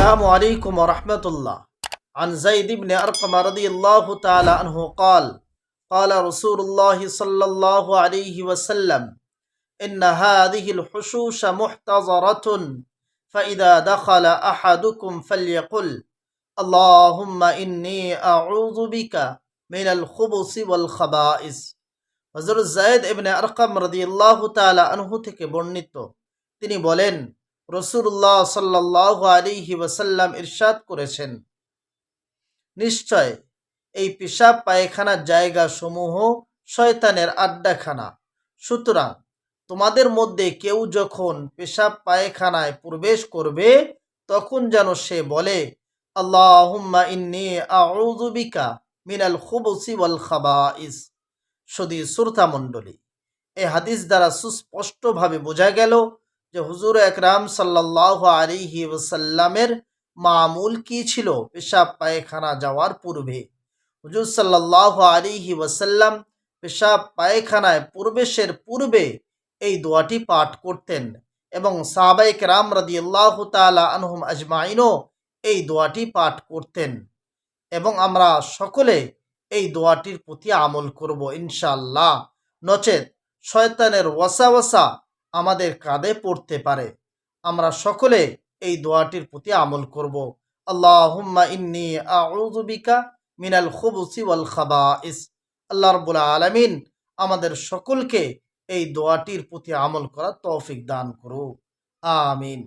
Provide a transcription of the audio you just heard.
السلام عليكم ورحمة الله عن زيد بن أرقم رضي الله تعالى عنه قال قال رسول الله صلى الله عليه وسلم إن هذه الحشوش محتضرة فإذا دخل أحدكم فليقل اللهم إني أعوذ بك من الخبث والخبائث হজরত জায়দ ইবনে আরকাম রাদিয়াল্লাহু তাআলা আনহু থেকে বর্ণিত তিনি বলেন রসুল্লাহ সাল্লাহ আলিহি ওয়াসাল্লাম ইরশাদ করেছেন। নিশ্চয় এই পেশাব, পায়খানার জায়গা সমূহ শয়তানের আড্ডাখানা। সুতরাং তোমাদের মধ্যে কেউ যখন পেশাব, পায়খানায় প্রবেশ করবে, তখন যেন সে বলে, আল্লাহুম্মা ইন্নি আউযু বিকা মিনাল খুবুসি ওয়াল খাবাইস। সদি শ্রোতা মণ্ডলী এই হাদিস দ্বারা সুস্পষ্টভাবে বোঝা গেল যে হুজুর একরাম সাল্লাহ আলিহি ওসাল্লামের মামুল কি ছিল? পেশাব পায়খানা যাওয়ার পূর্বে। হুজুর সাল্লাহ আলিহি ওসাল্লাম পেশাব পায়খানায় প্রবেশের পূর্বে এই দোয়াটি পাঠ করতেন এবং সাহাবাইক রাম আল্লাহ তালা আনহুম আজমাইনও এই দোয়াটি পাঠ করতেন এবং আমরা সকলে এই দোয়াটির প্রতি আমল করব ইনশাল্লাহ নচেত শয়তানের ওয়াসা ওয়াসা আমাদের কাঁধে পড়তে পারে। আমরা সকলে এই দোয়াটির প্রতি আমল করব। আল্লাহুম্মা ইন্নি আউযু বিকা মিনাল খুবুসি ওয়াল খাবাইস। আল্লাহ রাব্বুল আলামিন আমাদের সকলকে এই দোয়াটির প্রতি আমল করার তৌফিক দান করুক। আমিন।